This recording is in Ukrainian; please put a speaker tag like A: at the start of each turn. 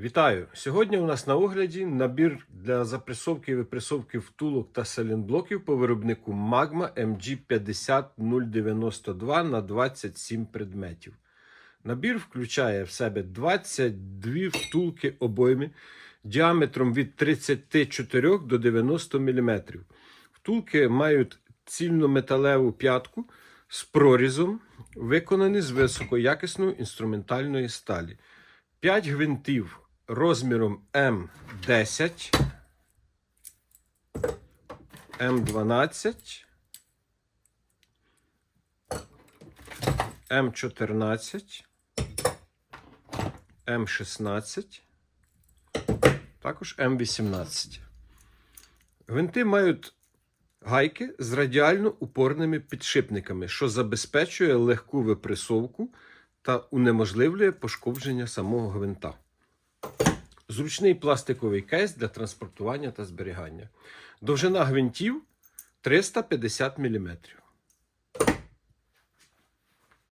A: Вітаю! Сьогодні у нас на огляді набір для запресовки і випресовки втулок та селінблоків по виробнику Magma MG50092 на 27 предметів. Набір включає в себе 22 втулки обойми діаметром від 34 до 90 мм. Втулки мають цільнометалеву п'ятку з прорізом, виконані з високоякісної інструментальної сталі. 5 гвинтів розміром М10, М12, М14, М16, також М18. Гвинти мають гайки з радіально упорними підшипниками, що забезпечує легку випресовку та унеможливлює пошкодження самого гвинта. Зручний пластиковий кейс для транспортування та зберігання. Довжина гвинтів 350 мм.